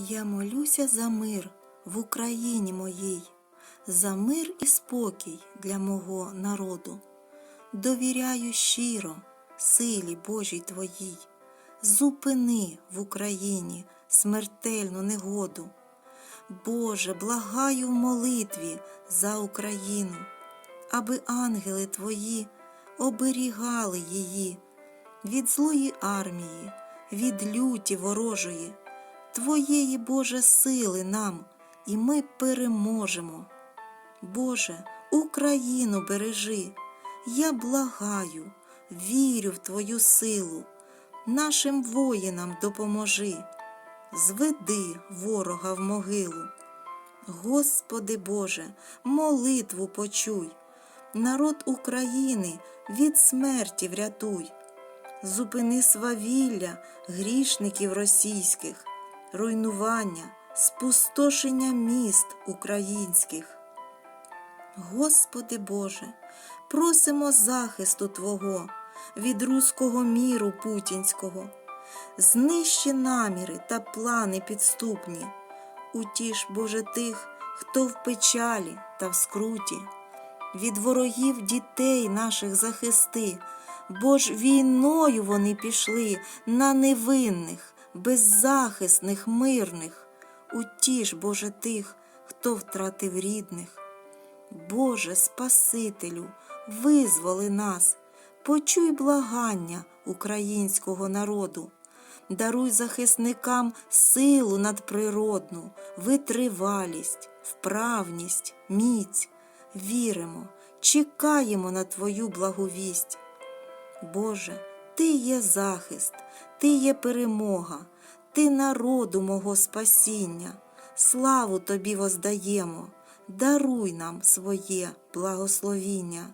Я молюся за мир в Україні моїй, за мир і спокій для мого народу. Довіряю щиро силі Божій Твоїй, зупини в Україні смертельну негоду. Боже, благаю в молитві за Україну, аби ангели Твої оберігали її від злої армії, від люті ворожої. Твоєї, Боже, сили нам, і ми переможемо. Боже, Україну бережи, я благаю, вірю в Твою силу, нашим воїнам допоможи, зведи ворога в могилу. Господи Боже, молитву почуй, народ України від смерті врятуй. Зупини свавілля грішників російських, руйнування, спустошення міст українських. Господи Боже, просимо захисту Твого від руського міру путінського, знищи наміри та плани підступні, утіш, Боже, тих, хто в печалі та в скруті, від ворогів дітей наших захисти, бо ж війною вони пішли на невинних, беззахисних, мирних, утіш, Боже, тих, хто втратив рідних. Боже Спасителю, визволи нас, почуй благання українського народу, даруй захисникам силу надприродну, витривалість, вправність, міць. Віримо, чекаємо на Твою благовість. Боже, Ти є захист, Ти є перемога, Ти народу мого спасіння, славу Тобі воздаємо, даруй нам своє благословіння.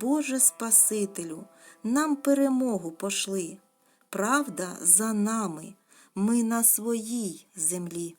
Боже Спасителю, нам перемогу пошли, правда за нами, ми на своїй землі.